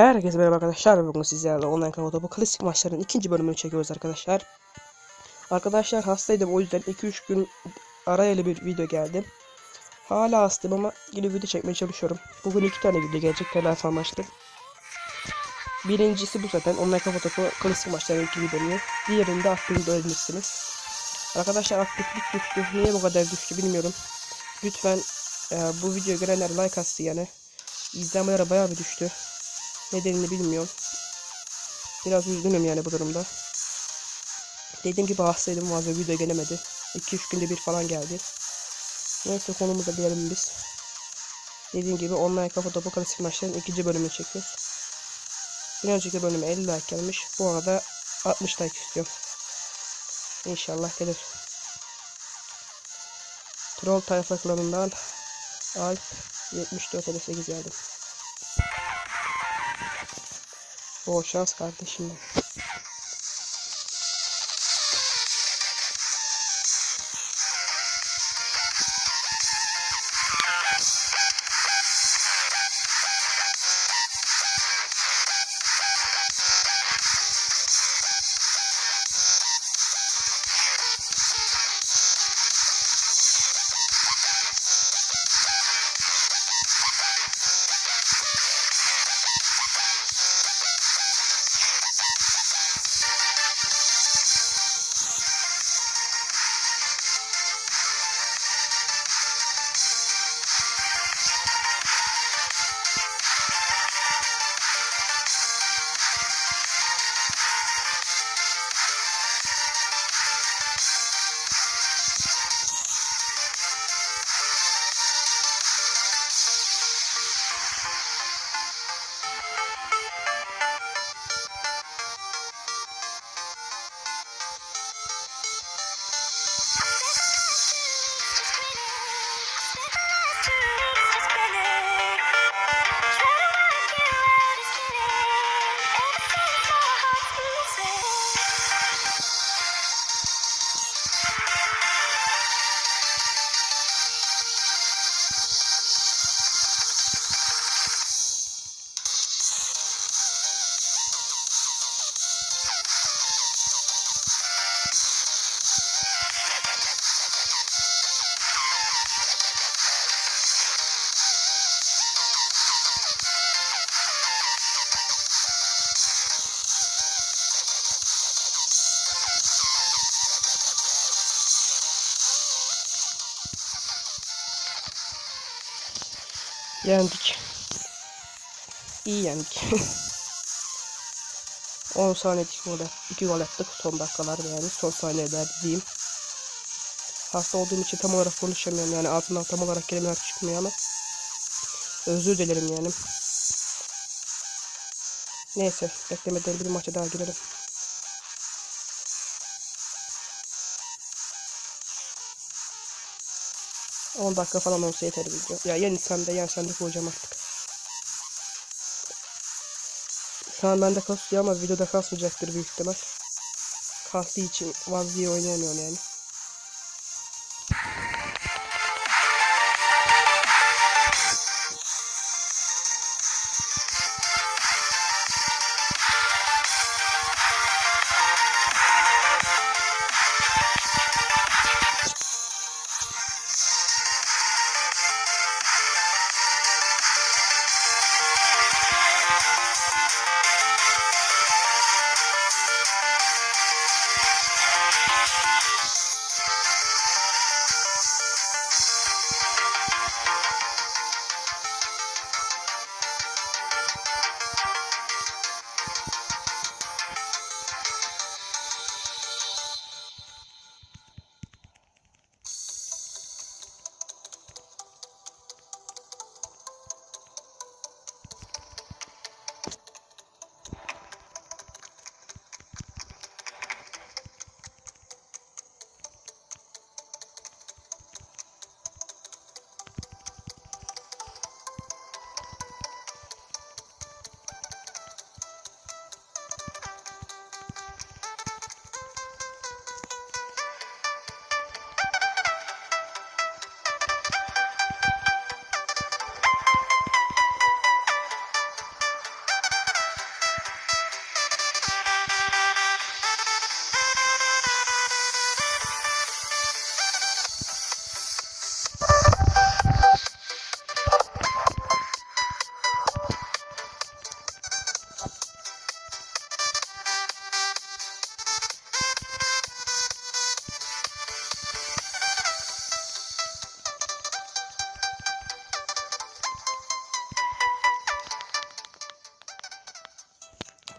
Herkese merhaba arkadaşlar. Bugün sizlerle online kanal topu klasik maçların ikinci bölümünü çekiyoruz arkadaşlar. Arkadaşlar hastaydım o yüzden 2-3 gün arayla bir video geldi. Hala hastayım ama yine video çekmeye çalışıyorum. Bugün iki tane video gelecek telafi amaçlı. Birincisi bu zaten online kafa topu klasik maçların ikinci bölümü. Diğerinde aklınızda öğrenirsiniz. Arkadaşlar aktiflik düştü. Niye bu kadar düştü bilmiyorum. Lütfen e, bu videoyu görenler like atsın yani. İzlenmeleri bayağı bir düştü. Nedenini bilmiyorum. Biraz üzgünüm yani bu durumda. Dediğim gibi hastaydım fazla video gelemedi. 2-3 günde bir falan geldi. Neyse konumuza gelelim biz. Dediğim gibi online kafa topu klasik maçların ikinci bölümünü çekiyoruz. Bir önceki bölüme 50 like gelmiş. Bu arada 60 like istiyorum. İnşallah gelir. Troll tayfa klanından Alp 74 58 geldim. Bol şans kardeşim. Yendik. İyi yendik. 10 saniye 2 gol, 2 gol attık son dakikalarda yani son saniyeler diyeyim. Hasta olduğum için tam olarak konuşamıyorum yani ağzımdan tam olarak kelimeler çıkmıyor ama özür dilerim yani. Neyse beklemeden bir maça daha girelim. On dakika falan olsa yeter video. Ya yensem de yensem de koyacağım artık. Şu an bende kasıyor ama videoda kasmayacaktır büyük ihtimal. Kastığı için Vaz diye oynayamıyorum yani.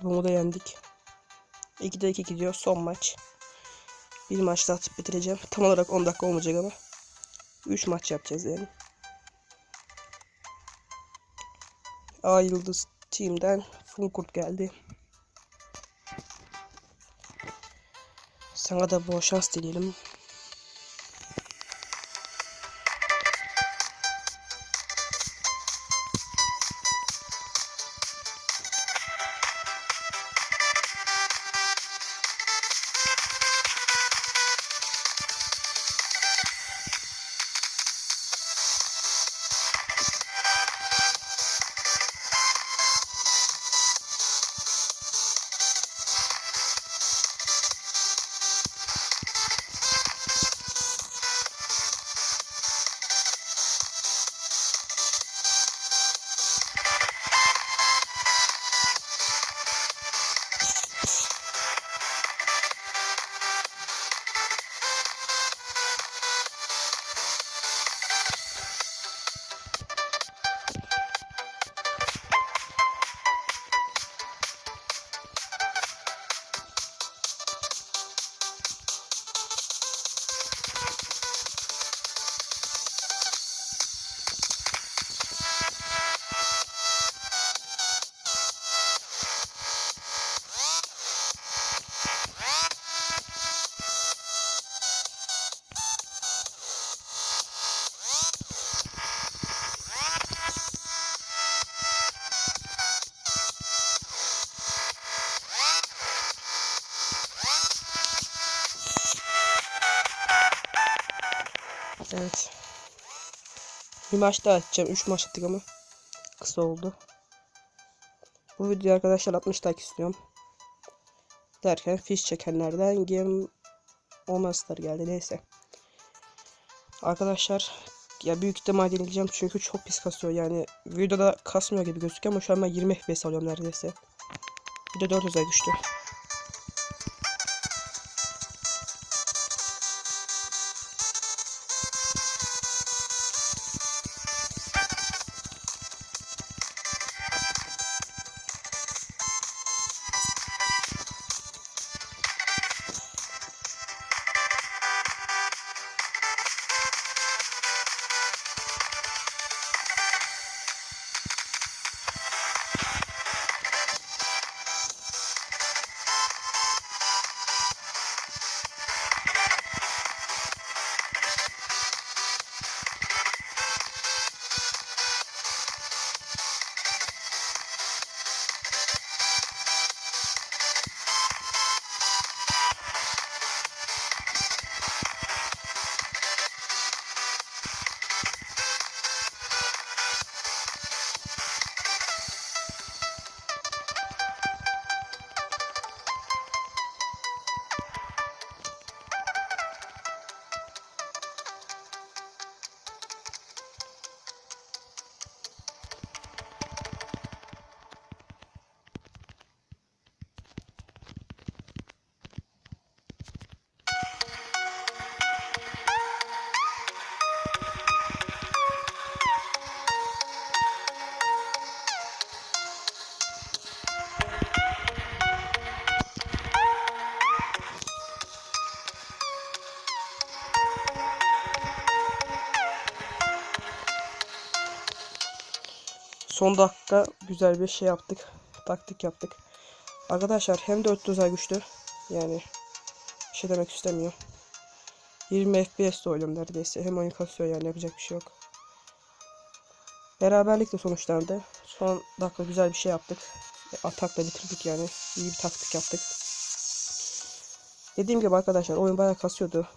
Rakibi da yendik. 2'de 2 gidiyor. Son maç. Bir maçta atıp bitireceğim. Tam olarak 10 dakika olmayacak ama. 3 maç yapacağız yani. A Yıldız Team'den Funkurt geldi. Sana da bol şans dileyelim. Evet. Bir maç daha atacağım. 3 maç attık ama kısa oldu. Bu video arkadaşlar 60 like istiyorum. Derken fiş çekenlerden Game Master geldi neyse. Arkadaşlar ya büyük ihtimal deneyeceğim çünkü çok pis kasıyor yani videoda kasmıyor gibi gözüküyor ama şu an ben 20 FPS alıyorum neredeyse. Bir de 400'e düştü. Son dakika güzel bir şey yaptık. Taktik yaptık. Arkadaşlar hem de 400 ay güçlü. Yani şey demek istemiyor. 20 FPS de oynuyorum neredeyse. Hem oyun kasıyor yani yapacak bir şey yok. Beraberlikle sonuçlandı. Son dakika güzel bir şey yaptık. Atakla bitirdik yani. İyi bir taktik yaptık. Dediğim gibi arkadaşlar oyun bayağı kasıyordu.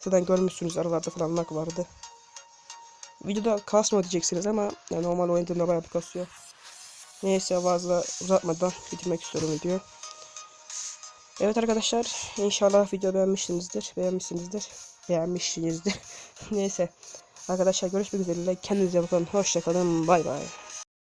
Zaten görmüşsünüz aralarda falan lag vardı. Videoda kasmıyor diyeceksiniz ama yani normal oynadığımda bayağı bir kasıyor. Neyse fazla uzatmadan bitirmek istiyorum video. Evet arkadaşlar inşallah video beğenmişsinizdir. Beğenmişsinizdir. Beğenmişsinizdir. Neyse. Arkadaşlar görüşmek üzere. Kendinize bakın. Hoşçakalın. Bay bay.